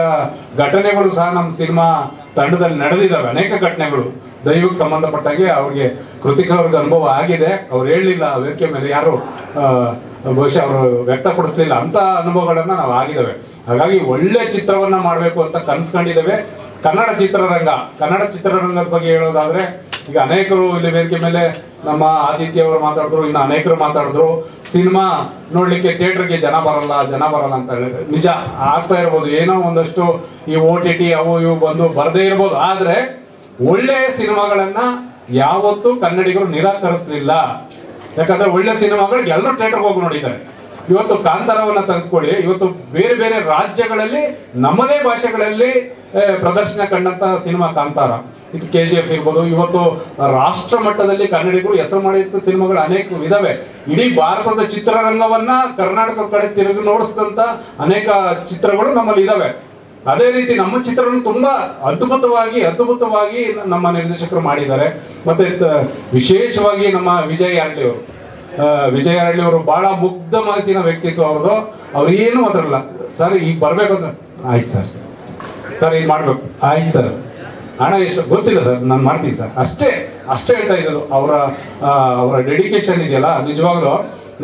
ಘಟನೆಗಳು ಸಹ ನಮ್ಮ ಸಿನಿಮಾ ತಂಡದಲ್ಲಿ ನಡೆದಿದ್ದಾವೆ. ಅನೇಕ ಘಟನೆಗಳು. ದೈವಕ್ಕೆ ಸಂಬಂಧಪಟ್ಟಾಗೆ ಅವ್ರಿಗೆ ಕೃತಿಕ ಅವ್ರಿಗೆ ಅನುಭವ ಆಗಿದೆ. ಅವ್ರು ಹೇಳಲಿಲ್ಲ ವೇದಿಕೆ ಮೇಲೆ ಯಾರು ಬಹುಶಃ ಅವರು ವ್ಯಕ್ತಪಡಿಸ್ಲಿಲ್ಲ. ಅಂತ ಅನುಭವಗಳನ್ನು ನಾವು ಆಗಿದ್ದಾವೆ. ಹಾಗಾಗಿ ಒಳ್ಳೆ ಚಿತ್ರವನ್ನ ಮಾಡಬೇಕು ಅಂತ ಕನ್ಸ್ಕೊಂಡಿದ್ದೇವೆ. ಕನ್ನಡ ಚಿತ್ರರಂಗ, ಕನ್ನಡ ಚಿತ್ರರಂಗದ ಬಗ್ಗೆ ಹೇಳೋದಾದ್ರೆ ಈಗ ಅನೇಕರು ಇಲ್ಲಿ ವೇದಿಕೆ ಮೇಲೆ ನಮ್ಮ ಆದಿತ್ಯ ಅವರು ಮಾತಾಡಿದ್ರು, ಇನ್ನು ಅನೇಕರು ಮಾತಾಡಿದ್ರು. ಸಿನಿಮಾ ನೋಡ್ಲಿಕ್ಕೆ ಥಿಯೇಟರ್ಗೆ ಜನ ಬರಲ್ಲ ಜನ ಬರಲ್ಲ ಅಂತ ಹೇಳಿದ್ರೆ ನಿಜ ಆಗ್ತಾ ಇರ್ಬೋದು. ಏನೋ ಒಂದಷ್ಟು ಈ ಓ ಟಿ ಟಿ ಅವು ಇವು ಬಂದು ಬರದೇ ಇರ್ಬೋದು. ಆದ್ರೆ ಒಳ್ಳೆಯ ಸಿನಿಮಾಗಳನ್ನ ಯಾವತ್ತೂ ಕನ್ನಡಿಗರು ನಿರಾಕರಿಸಲಿಲ್ಲ. ಯಾಕಂದ್ರೆ ಒಳ್ಳೆ ಸಿನಿಮಾಗಳು ಎಲ್ಲರೂ ಥಿಯೇಟರ್ಗೆ ಹೋಗಿ ನೋಡಿದ್ದಾರೆ. ಇವತ್ತು ಕಾಂತಾರವನ್ನ ತೆಗೆದುಕೊಳ್ಳಿ. ಇವತ್ತು ಬೇರೆ ಬೇರೆ ರಾಜ್ಯಗಳಲ್ಲಿ, ನಮ್ಮದೇ ಭಾಷೆಗಳಲ್ಲಿ ಪ್ರದರ್ಶನ ಕಂಡಂತಹ ಸಿನಿಮಾ ಕಾಂತಾರ. ಇದು ಕೆ ಜಿ ಎಫ್ ಇರ್ಬೋದು. ಇವತ್ತು ರಾಷ್ಟ್ರ ಮಟ್ಟದಲ್ಲಿ ಕನ್ನಡಿಗರು ಹೆಸರು ಮಾಡಿದ ಸಿನಿಮಾಗಳು ಅನೇಕ ಇದಾವೆ. ಇಡೀ ಭಾರತದ ಚಿತ್ರರಂಗವನ್ನ ಕರ್ನಾಟಕದ ಕಡೆ ತಿರುಗಿ ನೋಡಿಸಿದಂತ ಅನೇಕ ಚಿತ್ರಗಳು ನಮ್ಮಲ್ಲಿ ಇದಾವೆ. ಅದೇ ರೀತಿ ನಮ್ಮ ಚಿತ್ರವನ್ನು ತುಂಬಾ ಅದ್ಭುತವಾಗಿ ಅದ್ಭುತವಾಗಿ ನಮ್ಮ ನಿರ್ದೇಶಕರು ಮಾಡಿದ್ದಾರೆ. ಮತ್ತೆ ವಿಶೇಷವಾಗಿ ನಮ್ಮ ವಿಜಯ್ ಯಾರ್ಲಿ ಅವರು. ವಿಜಯ್ ಅರಳಿ ಅವರು ಬಹಳ ಮುಗ್ಧ ಮನಸ್ಸಿನ ವ್ಯಕ್ತಿತ್ವ ಅವರು ಅವ್ರು ಏನು ಅದ್ರಲ್ಲ ಸರ್, ಈಗ ಬರ್ಬೇಕು ಅಂತ ಆಯ್ತು ಸರ್. ಸರ್ ಈಗ ಮಾಡ್ಬೇಕು. ಆಯ್ತು ಸರ್. ಹಣ ಎಷ್ಟು ಗೊತ್ತಿಲ್ಲ ಸರ್, ನಾನು ಮಾಡ್ತೀನಿ ಸರ್. ಅಷ್ಟೇ ಅಷ್ಟೇ ಹೇಳ್ತಾ ಇರೋದು. ಅವರ ಅವರ ಡೆಡಿಕೇಶನ್ ಇದೆಯಲ್ಲ, ನಿಜವಾಗ್ಲೂ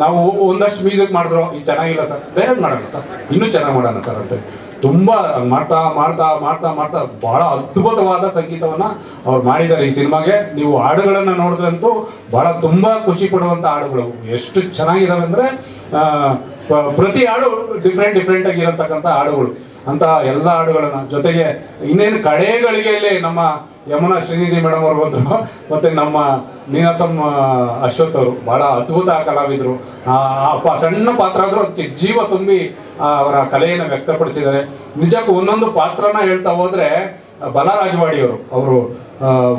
ನಾವು ಒಂದಷ್ಟು ಮ್ಯೂಸಿಕ್ ಮಾಡಿದ್ರು ಇದು ಚೆನ್ನಾಗಿಲ್ಲ ಸರ್. ಬೇರೆ ಮಾಡೋಣ ಸರ್. ಇನ್ನೂ ಚೆನ್ನಾಗಿ ಮಾಡೋಣ ಸರ್ ಅಂತ ತುಂಬ ಮಾಡ್ತಾ ಮಾಡ್ತಾ ಮಾಡ್ತಾ ಮಾಡ್ತಾ ಬಹಳ ಅದ್ಭುತವಾದ ಸಂಗೀತವನ್ನು ಅವ್ರು ಮಾಡಿದ್ದಾರೆ ಈ ಸಿನಿಮಾಗೆ. ನೀವು ಹಾಡುಗಳನ್ನು ನೋಡಿದ್ರಂತೂ ಬಹಳ ತುಂಬ ಖುಷಿ ಪಡುವಂಥ ಹಾಡುಗಳು. ಎಷ್ಟು ಚೆನ್ನಾಗಿದಾವೆ ಅಂದರೆ ಪ್ರತಿ ಹಾಡು ಡಿಫ್ರೆಂಟ್ ಡಿಫ್ರೆಂಟ್ ಆಗಿರತಕ್ಕಂಥ ಹಾಡುಗಳು. ಅಂತ ಎಲ್ಲ ಹಾಡುಗಳನ್ನ ಜೊತೆಗೆ ಇನ್ನೇನು ಕಡೆಗಳಿಗೆ ನಮ್ಮ ಯಮುನಾ ಶ್ರೀನಿಧಿ ಮೇಡಮ್ ಅವರು ಬಂದ್ರು, ಮತ್ತೆ ನಮ್ಮ ನೀನಾಸಂ ಅಶ್ವಥ್ ಅವರು ಬಹಳ ಅದ್ಭುತ ಕಲಾವಿದರು. ಆ ಸಣ್ಣ ಪಾತ್ರ ಆದ್ರೂ ಅದಕ್ಕೆ ಜೀವ ತುಂಬಿ ಅವರ ಕಲೆಯನ್ನು ವ್ಯಕ್ತಪಡಿಸಿದ್ದಾರೆ. ನಿಜಕ್ಕೂ ಒಂದೊಂದು ಪಾತ್ರನ ಹೇಳ್ತಾ ಹೋದ್ರೆ ಬಲ ರಾಜವಾಡಿ ಅವರು ಅವರು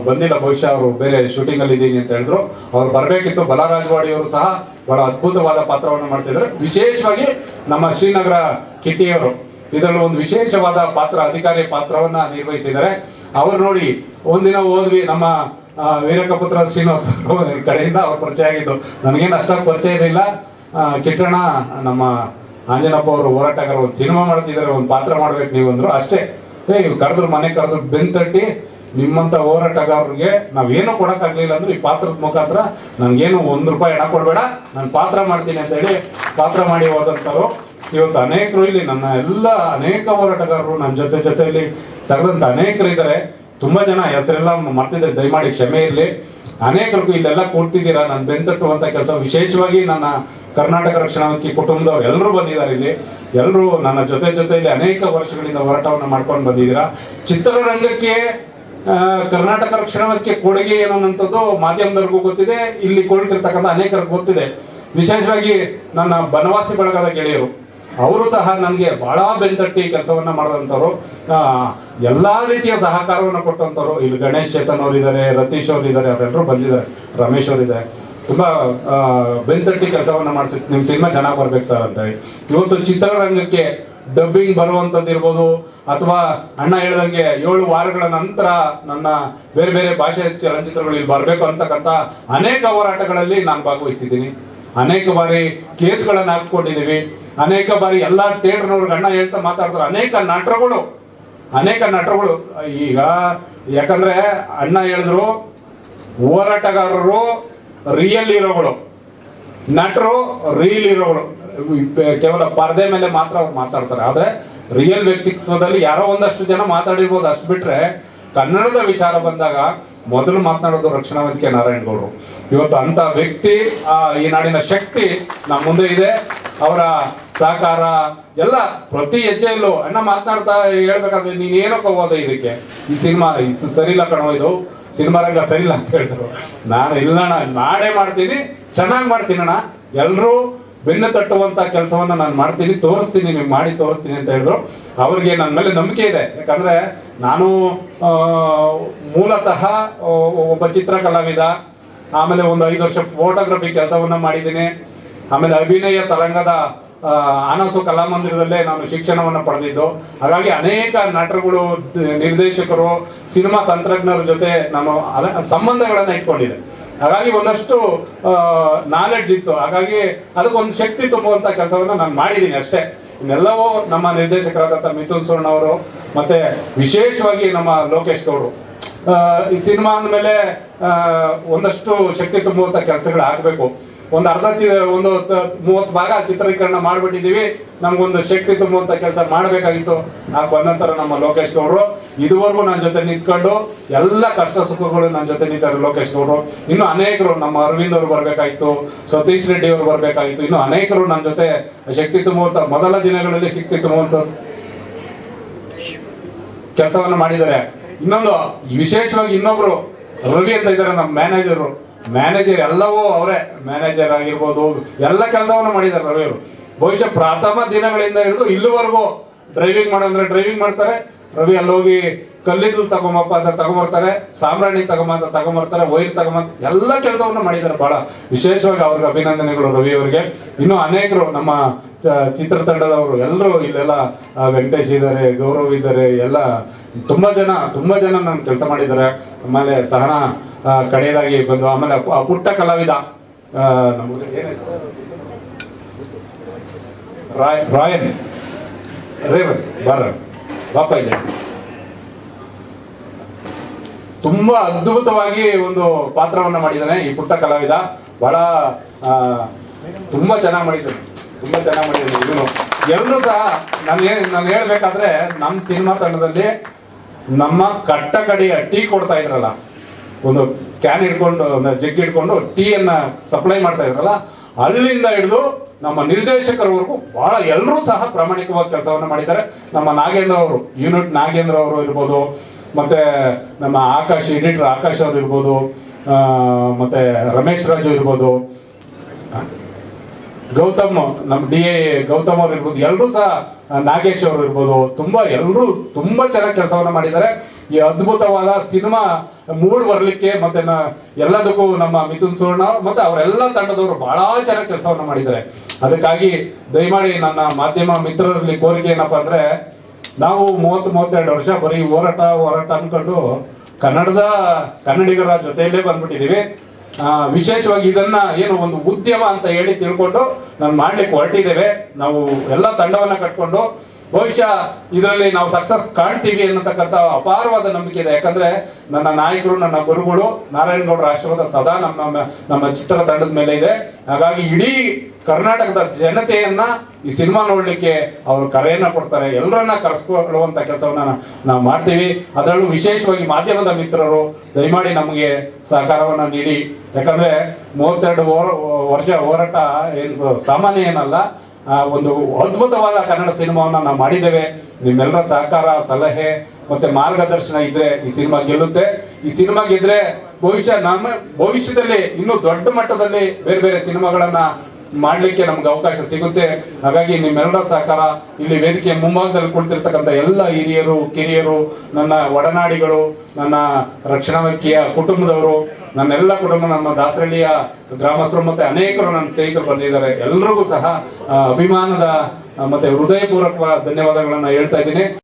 ಬಂದಿಲ್ಲ, ಬಹುಶಃ ಅವರು ಬೇರೆ ಶೂಟಿಂಗ್ ಅಲ್ಲಿ ಇದ್ದೀನಿ ಅಂತ ಹೇಳಿದ್ರು. ಅವ್ರು ಬರಬೇಕಿತ್ತು ರಾಜವಾಡಿ ಅವರು ಸಹ ಬಹಳ ಅದ್ಭುತವಾದ ಪಾತ್ರವನ್ನು ಮಾಡ್ತಿದ್ರು ವಿಶೇಷವಾಗಿ ನಮ್ಮ ಶ್ರೀನಗರ ಕಿಟ್ಟಿಯವರು ಇದರಲ್ಲಿ ಒಂದು ವಿಶೇಷವಾದ ಪಾತ್ರ, ಅಧಿಕಾರಿ ಪಾತ್ರವನ್ನ ನಿರ್ವಹಿಸಿದ್ದಾರೆ. ಅವ್ರು ನೋಡಿ, ಒಂದಿನ ಹೋದ್ವಿ ನಮ್ಮ ವೀರಕಪುತ್ರ ಶ್ರೀನಿವಾಸ ಕಡೆಯಿಂದ ಅವ್ರ ಪರಿಚಯ ಆಗಿದ್ದು. ನನಗೇನು ಅಷ್ಟಾಗಿ ಪರಿಚಯ ಇರಲಿಲ್ಲ. ಕಿಟ್ಟಣ ನಮ್ಮ ಆಂಜನಪ್ಪ ಅವರು ಹೋರಾಟಗಾರ, ಒಂದು ಸಿನಿಮಾ ಮಾಡ್ತಿದ್ದಾರೆ, ಒಂದು ಪಾತ್ರ ಮಾಡ್ಬೇಕು ನೀವು ಅಂದ್ರು ಅಷ್ಟೇ. ಕರೆದ್ರು ಮನೆ ಕರೆದ್ರು ತಟ್ಟಿ ನಿಮ್ಮಂತ ಹೋರಾಟಗಾರರಿಗೆ ನಾವೇನು ಕೊಡಕ್ಕಾಗ್ಲಿಲ್ಲ ಅಂದ್ರೆ ಈ ಪಾತ್ರದ ಮುಖಾಂತರ ನನ್ಗೇನು ಒಂದ್ ರೂಪಾಯಿ ಹಣ ಕೊಡಬೇಡ, ನಾನು ಪಾತ್ರ ಮಾಡ್ತೀನಿ ಅಂತ ಹೇಳಿ ಪಾತ್ರ ಮಾಡಿ ಹೋದಂತವ್ರು. ಇವತ್ತು ಅನೇಕರು ಇಲ್ಲಿ ನನ್ನ ಎಲ್ಲ ಅನೇಕ ಹೋರಾಟಗಾರರು ನನ್ನ ಜೊತೆ ಜೊತೆಯಲ್ಲಿ ಸಗದಂತ ಅನೇಕರು ಇದ್ದಾರೆ ತುಂಬಾ ಜನ ಹೆಸರೆಲ್ಲ ಮರ್ತಿದ್ದೆ ದಯಮಾಡಿ ಕ್ಷಮೆ ಇರಲಿ. ಅನೇಕರಿಗೂ ಇಲ್ಲೆಲ್ಲ ಕೂಡ್ತಿದ್ದೀರಾ ನಾನು ಬೆಂತಟ್ಟುವಂತ ಕೆಲಸ. ವಿಶೇಷವಾಗಿ ನನ್ನ ಕರ್ನಾಟಕ ರಕ್ಷಣಾ ವೇದಿಕೆ ಕುಟುಂಬದವ್ರು ಎಲ್ಲರೂ ಬಂದಿದ್ದಾರೆ ಇಲ್ಲಿ. ಎಲ್ಲರೂ ನನ್ನ ಜೊತೆ ಜೊತೆಯಲ್ಲಿ ಅನೇಕ ವರ್ಷಗಳಿಂದ ಹೋರಾಟವನ್ನು ಮಾಡ್ಕೊಂಡು ಬಂದಿದ್ದೀರಾ? ಚಿತ್ರರಂಗಕ್ಕೆ ಕರ್ನಾಟಕ ರಕ್ಷಣಾ ಕೊಡುಗೆ ಏನು ಅನ್ನೋಂಥದ್ದು ಮಾಧ್ಯಮದವ್ರಿಗೂ ಗೊತ್ತಿದೆ, ಇಲ್ಲಿ ಕೊಡ್ತಿರ್ತಕ್ಕಂಥ ಅನೇಕರಿಗೆ ಗೊತ್ತಿದೆ. ವಿಶೇಷವಾಗಿ ನನ್ನ ಬನವಾಸಿ ಬಳಗದ ಗೆಳೆಯರು, ಅವರು ಸಹ ನನಗೆ ಬಹಳ ಬೆಂತಟ್ಟಿ ಕೆಲಸವನ್ನ ಮಾಡಿದಂಥವ್ರು ಎಲ್ಲ ರೀತಿಯ ಸಹಕಾರವನ್ನು ಕೊಟ್ಟಂಥವ್ರು. ಇಲ್ಲಿ ಗಣೇಶ್ ಚೇತನ್ ಅವರು ಇದ್ದಾರೆ ರತೀಶ್ ಅವರು ಇದ್ದಾರೆ ಅವರೆಲ್ಲರೂ ಬಂದಿದ್ದಾರೆ, ರಮೇಶ್ ಅವರು ಇದ್ದಾರೆ ತುಂಬಾ ಬೆನ್ತಟ್ಟಿ ಕೆಲಸವನ್ನ ಮಾಡಿಸಿ, ನಿಮ್ ಸಿನಿಮಾ ಚೆನ್ನಾಗಿ ಬರ್ಬೇಕು ಸರ್ ಅಂತ ಹೇಳಿ. ಇವತ್ತು ಚಿತ್ರರಂಗಕ್ಕೆ ಡಬ್ಬಿಂಗ್ ಬರುವಂತದ್ದು ಇರ್ಬೋದು, ಅಥವಾ ಅಣ್ಣ ಹೇಳ್ದಂಗೆ ಏಳು ವಾರಗಳ ನಂತರ ನನ್ನ ಬೇರೆ ಬೇರೆ ಭಾಷೆ ಚಲನಚಿತ್ರಗಳು ಇಲ್ಲಿ ಬರಬೇಕು ಅಂತಕ್ಕಂಥ ಅನೇಕ ಹೋರಾಟಗಳಲ್ಲಿ ನಾನು ಭಾಗವಹಿಸಿದ್ದೀನಿ ಅನೇಕ ಬಾರಿ ಕೇಸ್ಗಳನ್ನ ಹಾಕೊಂಡಿದೀವಿ ಅನೇಕ ಬಾರಿ ಎಲ್ಲಾ ಥಿಯೇಟರ್ನವ್ರಿಗೆ ಅಣ್ಣ ಹೇಳ್ತಾ ಮಾತಾಡ್ತಾರೆ. ಅನೇಕ ನಟರುಗಳು ಅನೇಕ ನಟರುಗಳು. ಈಗ ಯಾಕಂದ್ರೆ ಅಣ್ಣ ಹೇಳಿದ್ರು, ಹೋರಾಟಗಾರರು ರಿಯಲ್ ಹೀರೋಗಳು. ನಟರು ರಿಯಲ್ ಹೀರೋಗಳು. ಕೇವಲ ಪರದೆ ಮೇಲೆ ಮಾತ್ರ ಅವ್ರು ಮಾತಾಡ್ತಾರೆ. ಆದ್ರೆ ರಿಯಲ್ ವ್ಯಕ್ತಿತ್ವದಲ್ಲಿ ಯಾರೋ ಒಂದಷ್ಟು ಜನ ಮಾತಾಡಿರ್ಬೋದು. ಅಷ್ಟು ಬಿಟ್ರೆ ಕನ್ನಡದ ವಿಚಾರ ಬಂದಾಗ ಮೊದಲು ಮಾತನಾಡೋದು ರಕ್ಷಣಾ ವೇದಿಕೆ ನಾರಾಯಣಗೌಡರು ಇವತ್ತು ಅಂತ ವ್ಯಕ್ತಿ ಈ ನಾಡಿನ ಶಕ್ತಿ ನಮ್ಮ ಮುಂದೆ ಇದೆ. ಅವರ ಸಹಕಾರ ಎಲ್ಲ ಪ್ರತಿ ಹೆಜ್ಜೆಯಲ್ಲೂ ಅಣ್ಣ ಮಾತನಾಡ್ತಾ ಹೇಳ್ಬೇಕಾದ್ರೆ ನೀನ್ ಏನಕ್ಕೆ ಹೋದ ಇದಕ್ಕೆ. ಈ ಸಿನಿಮಾ ಸರಿ ಇಲ್ಲ ಕಣೋ ಇದು. ಸಿನಿಮಾ ರಂಗ ಸರಿಲ್ಲ ಅಂತ ಹೇಳಿದ್ರು. ನಾನು ಇಲ್ಲಣ್ಣ ನಾಳೆ ಮಾಡ್ತೀನಿ, ಚೆನ್ನಾಗಿ ಮಾಡ್ತೀನಿ ಅಣ್ಣ. ಎಲ್ಲರೂ ಬೆನ್ನು ತಟ್ಟುವಂತ ಕೆಲಸವನ್ನ ನಾನು ಮಾಡ್ತೀನಿ, ತೋರಿಸ್ತೀನಿ, ನಿಮ್ಗೆ ಮಾಡಿ ತೋರಿಸ್ತೀನಿ ಅಂತ ಹೇಳಿದ್ರು. ಅವ್ರಿಗೆ ನನ್ನ ಮೇಲೆ ನಂಬಿಕೆ ಇದೆ. ಯಾಕಂದ್ರೆ ನಾನು ಮೂಲತಃ ಒಬ್ಬ ಚಿತ್ರ ಕಲಾವಿದ ಆಮೇಲೆ ಒಂದು ಐದು ವರ್ಷ ಫೋಟೋಗ್ರಫಿ ಕೆಲಸವನ್ನ ಮಾಡಿದ್ದೀನಿ. ಆಮೇಲೆ ಅಭಿನಯ ತರಂಗದ ಆ, ಆನಸು ಕಲಾಮಂದಿರದಲ್ಲೇ ನಾನು ಶಿಕ್ಷಣವನ್ನು ಪಡೆದಿದ್ದು. ಹಾಗಾಗಿ ಅನೇಕ ನಟರುಗಳು ನಿರ್ದೇಶಕರು ಸಿನಿಮಾ ತಂತ್ರಜ್ಞರ ಜೊತೆ ನಾನು ಸಂಬಂಧಗಳನ್ನು ಇಟ್ಕೊಂಡಿದ್ದೆ. ಹಾಗಾಗಿ ಒಂದಷ್ಟು ನಾಲೆಡ್ಜ್ ಇತ್ತು. ಹಾಗಾಗಿ ಅದಕ್ಕೊಂದು ಶಕ್ತಿ ತುಂಬುವಂತ ಕೆಲಸವನ್ನು ನಾನು ಮಾಡಿದ್ದೀನಿ ಅಷ್ಟೇ. ಇನ್ನೆಲ್ಲವೂ ನಮ್ಮ ನಿರ್ದೇಶಕರಾದಂಥ ಮಿಥುನ್ ಸುವರ್ಣ ಅವರು ಮತ್ತೆ ವಿಶೇಷವಾಗಿ ನಮ್ಮ ಲೋಕೇಶ್ ಆ, ಈ ಸಿನಿಮಾ ಅಂದಮೇಲೆ ಒಂದಷ್ಟು ಶಕ್ತಿ ತುಂಬುವಂತ ಕೆಲಸಗಳು ಆಗಬೇಕು. ಒಂದು ಅರ್ಧ ಚಿ ಒಂದು ಮೂವತ್ತು ಭಾಗ ಚಿತ್ರೀಕರಣ ಮಾಡಿಬಿಟ್ಟಿದ್ದೀವಿ. ನಮಗೊಂದು ಶಕ್ತಿ ತುಂಬುವಂತ ಕೆಲಸ ಮಾಡಬೇಕಾಗಿತ್ತು. ಆ ಬಂದಂತರ ನಮ್ಮ ಲೋಕೇಶ್ ಗೌಡ್ರು. ಇದುವರೆಗೂ ನನ್ನ ಜೊತೆ ನಿಂತ್ಕೊಂಡು ಎಲ್ಲ ಕಷ್ಟ ಸುಖಗಳು ನನ್ನ ಜೊತೆ ನಿಂತಾರೆ ಲೋಕೇಶ್ ಗೌಡರು. ಇನ್ನು ಅನೇಕರು ನಮ್ಮ ಅರವಿಂದ್ ಅವರು ಬರಬೇಕಾಗಿತ್ತು ಸತೀಶ್ ರೆಡ್ಡಿ ಅವರು ಬರಬೇಕಾಗಿತ್ತು ಇನ್ನು ಅನೇಕರು ನನ್ನ ಜೊತೆ ಶಕ್ತಿ ತುಂಬುವಂತ ಮೊದಲ ದಿನಗಳಲ್ಲಿ ಶಕ್ತಿ ತುಂಬುವಂತ ಕೆಲಸವನ್ನು ಮಾಡಿದ್ದಾರೆ. ಇನ್ನೊಂದು, ವಿಶೇಷವಾಗಿ ಇನ್ನೊಬ್ರು ರವಿ ಅಂತ ಇದ್ದಾರೆ, ನಮ್ಮ ಮ್ಯಾನೇಜರು ಮ್ಯಾನೇಜರ್ ಎಲ್ಲವೂ ಅವರೇ. ಮ್ಯಾನೇಜರ್ ಆಗಿರ್ಬೋದು, ಎಲ್ಲ ಕೆಲಸವನ್ನು ಮಾಡಿದ್ದಾರೆ ರವಿ ಅವರು ಬಹುಶಃ ಪ್ರಥಮ ದಿನಗಳಿಂದ ಹಿಡಿದು ಇಲ್ಲಿವರೆಗೂ ಡ್ರೈವಿಂಗ್ ಮಾಡಂದ್ರೆ ಡ್ರೈವಿಂಗ್ ಮಾಡ್ತಾರೆ. ರವಿ ಅಲ್ಲಿ ಹೋಗಿ ಕಲ್ಲಿದ್ದು ತಗೊಂಬಪ್ಪ ಅಂತ ತಗೊಂಬರ್ತಾರೆ, ಸಾಮ್ರಾಣಿ ತಗೊಂಬ ಅಂತ ತಗೊಂಬರ್ತಾರೆ, ವೈರ್ ತಗೊಂಬ ಎಲ್ಲ ಕೆಲಸವನ್ನು ಮಾಡಿದ್ದಾರೆ ಬಹಳ. ವಿಶೇಷವಾಗಿ ಅವ್ರಿಗೆ ಅಭಿನಂದನೆಗಳು ರವಿ ಅವರಿಗೆ. ಇನ್ನು ಅನೇಕರು ನಮ್ಮ ಚಿತ್ರತಂಡದವರು ಎಲ್ಲರೂ ಇಲ್ಲೆಲ್ಲ ವೆಂಕಟೇಶ್ ಇದ್ದಾರೆ, ಗೌರವ್ ಇದ್ದಾರೆ, ಎಲ್ಲ ತುಂಬಾ ಜನ ತುಂಬಾ ಜನ ನಾನು ಕೆಲಸ ಮಾಡಿದ್ದಾರೆ. ಆಮೇಲೆ ಸಹನಾ ಕಡೆಯದಾಗಿ ಬಂದು ಆಮೇಲೆ ಪುಟ್ಟ ಕಲಾವಿದ ರಾಯನ್. ರೇವನ್ ಬಾರ ಬಾಪ ತುಂಬಾ ಅದ್ಭುತವಾಗಿ ಒಂದು ಪಾತ್ರವನ್ನ ಮಾಡಿದ್ದಾನೆ ಈ ಪುಟ್ಟ ಕಲಾವಿದ. ಬಹಳ ತುಂಬಾ ಚೆನ್ನಾಗಿ ಮಾಡಿದ್ದಾನೆ. ತುಂಬಾ ಚೆನ್ನಾಗಿ ಮಾಡಿದ್ದಾನೆ ಇವನು ಎಲ್ಲರೂ ಸಹ ನಾನು ಏನ್ ನಾನು ಹೇಳ್ಬೇಕಾದ್ರೆ ನಮ್ಮ ಸಿನಿಮಾ ತಂಡದಲ್ಲಿ ನಮ್ಮ ಕಟ್ಟ ಕಡೆಯ ಟೀ ಕೊಡ್ತಾ ಇದ್ರಲ್ಲ. ಒಂದು ಕ್ಯಾನ್ ಹಿಡ್ಕೊಂಡು ಜಗ್ ಹಿಡ್ಕೊಂಡು ಟೀಯನ್ನ ಸಪ್ಲೈ ಮಾಡ್ತಾ ಇದ್ರಲ್ಲ, ಅಲ್ಲಿಂದ ಹಿಡಿದು ನಮ್ಮ ನಿರ್ದೇಶಕರವರೆಗೂ ಬಹಳ ಎಲ್ಲರೂ ಸಹ ಪ್ರಾಮಾಣಿಕವಾಗಿ ಕೆಲಸವನ್ನು ಮಾಡಿದ್ದಾರೆ. ನಮ್ಮ ನಾಗೇಂದ್ರ ಅವರು, ಯೂನಿಟ್ ನಾಗೇಂದ್ರ ಅವರು ಇರ್ಬೋದು, ಮತ್ತೆ ನಮ್ಮ ಆಕಾಶ್ ಎಡಿಟರ್ ಆಕಾಶ್ ಅವರು ಇರ್ಬೋದು ಮತ್ತೆ ರಮೇಶ್ ರಾಜು ಇರ್ಬೋದು ಗೌತಮ್, ನಮ್ಮ ಡಿ ಎ ಗೌತಮ್ ಅವ್ರು ಇರ್ಬೋದು ಎಲ್ಲರೂ ಸಹ ನಾಗೇಶ್ ಅವರು ಇರ್ಬೋದು, ತುಂಬಾ ಎಲ್ಲರೂ ತುಂಬಾ ಚೆನ್ನಾಗಿ ಕೆಲಸವನ್ನ ಮಾಡಿದ್ದಾರೆ. ಈ ಅದ್ಭುತವಾದ ಸಿನಿಮಾ ಮೂಡ್ ಬರಲಿಕ್ಕೆ ಮತ್ತೆ ಎಲ್ಲದಕ್ಕೂ ನಮ್ಮ ಮಿಥುನ್ ಸುವರ್ಣ ಮತ್ತೆ ಅವರೆಲ್ಲ ತಂಡದವರು ಬಹಳ ಚೆನ್ನಾಗಿ ಕೆಲಸವನ್ನು ಮಾಡಿದ್ದಾರೆ. ಅದಕ್ಕಾಗಿ ದಯಮಾಡಿ ನನ್ನ ಮಾಧ್ಯಮ ಮಿತ್ರರಲ್ಲಿ ಕೋರಿಕೆ ಏನಪ್ಪಾ ಅಂದ್ರೆ, ನಾವು ಮೂವತ್ತು ಮೂವತ್ತೆರಡು ವರ್ಷ ಬರೀ ಹೋರಾಟ ಹೋರಾಟ ಅನ್ಕೊಂಡು ಕನ್ನಡದ ಕನ್ನಡಿಗರ ಜೊತೆಯಲ್ಲೇ ಬಂದ್ಬಿಟ್ಟಿದೀವಿ ವಿಶೇಷವಾಗಿ ಇದನ್ನ ಏನು ಒಂದು ಉದ್ಯಮ ಅಂತ ಹೇಳಿ ತಿಳ್ಕೊಂಡು ನಾನು ಮಾಡ್ಲಿಕ್ಕೆ ಹೊರಟಿದ್ದೇವೆ. ನಾವು ಎಲ್ಲ ತಂಡವನ್ನ ಕಟ್ಕೊಂಡು ಬಹುಶಃ ಇದರಲ್ಲಿ ನಾವು ಸಕ್ಸಸ್ ಕಾಣ್ತೀವಿ ಅನ್ನತಕ್ಕಂಥ ಅಪಾರವಾದ ನಂಬಿಕೆ ಇದೆ. ಯಾಕಂದ್ರೆ ನನ್ನ ನಾಯಕರು, ನನ್ನ ಗುರುಗಳು ನಾರಾಯಣಗೌಡರ ಆಶೀರ್ವಾದ ಸದಾ ನಮ್ಮ ನಮ್ಮ ಚಿತ್ರ ತಂಡದ ಮೇಲೆ ಇದೆ. ಹಾಗಾಗಿ ಇಡೀ ಕರ್ನಾಟಕದ ಜನತೆಯನ್ನ ಈ ಸಿನಿಮಾ ನೋಡ್ಲಿಕ್ಕೆ ಅವರು ಕರೆಯನ್ನ ಕೊಡ್ತಾರೆ. ಎಲ್ಲರನ್ನ ಕರೆಸ್ಕೊಳ್ಳುವಂತ ಕೆಲಸವನ್ನ ನಾವು ಮಾಡ್ತೀವಿ. ಅದರಲ್ಲೂ ವಿಶೇಷವಾಗಿ ಮಾಧ್ಯಮದ ಮಿತ್ರರು ದಯಮಾಡಿ ನಮಗೆ ಸಹಕಾರವನ್ನ ನೀಡಿ. ಯಾಕಂದ್ರೆ ಮೂವತ್ತೆರಡು ವೋರ- ವರ್ಷ ಹೋರಾಟ ಏನು ಸಾಮಾನ್ಯ ಏನಲ್ಲ. ಒಂದು ಅದ್ಭುತವಾದ ಕನ್ನಡ ಸಿನಿಮಾವನ್ನ ನಾವು ಮಾಡಿದ್ದೇವೆ. ನಿಮ್ಮೆಲ್ಲರ ಸಹಕಾರ, ಸಲಹೆ ಮತ್ತೆ ಮಾರ್ಗದರ್ಶನ ಇದ್ರೆ ಈ ಸಿನಿಮಾ ಗೆಲ್ಲುತ್ತೆ. ಈ ಸಿನಿಮಾ ಗೆದ್ರೆ ಭವಿಷ್ಯ ನಮ್ಮ ಭವಿಷ್ಯದಲ್ಲಿ ಇನ್ನೂ ದೊಡ್ಡ ಮಟ್ಟದಲ್ಲಿ ಬೇರೆ ಬೇರೆ ಸಿನಿಮಾಗಳನ್ನ ಮಾಡ್ಲಿಕ್ಕೆ ನಮ್ಗೆ ಅವಕಾಶ ಸಿಗುತ್ತೆ. ಹಾಗಾಗಿ ನಿಮ್ಮೆಲ್ಲರ ಸಹಕಾರ ಇಲ್ಲಿ ವೇದಿಕೆ ಮುಂಭಾಗದಲ್ಲಿ ಕುಳಿತಿರ್ತಕ್ಕಂಥ ಎಲ್ಲ ಹಿರಿಯರು, ಕಿರಿಯರು, ನನ್ನ ಒಡನಾಡಿಗಳು, ನನ್ನ ರಕ್ಷಣಾ ವೇದಿಕೆಯ ಕುಟುಂಬದವರು, ನನ್ನೆಲ್ಲ ಕುಟುಂಬ, ನಮ್ಮ ದಾಸರಳ್ಳಿಯ ಗ್ರಾಮಸ್ಥರು ಮತ್ತೆ ಅನೇಕರು ನನ್ನ ಸ್ನೇಹಿತರು ಬಂದಿದ್ದಾರೆ. ಎಲ್ರಿಗೂ ಸಹ ಅಭಿಮಾನದ ಮತ್ತೆ ಹೃದಯಪೂರ್ವಕ ಧನ್ಯವಾದಗಳನ್ನು ಹೇಳ್ತಾ ಇದ್ದೀನಿ.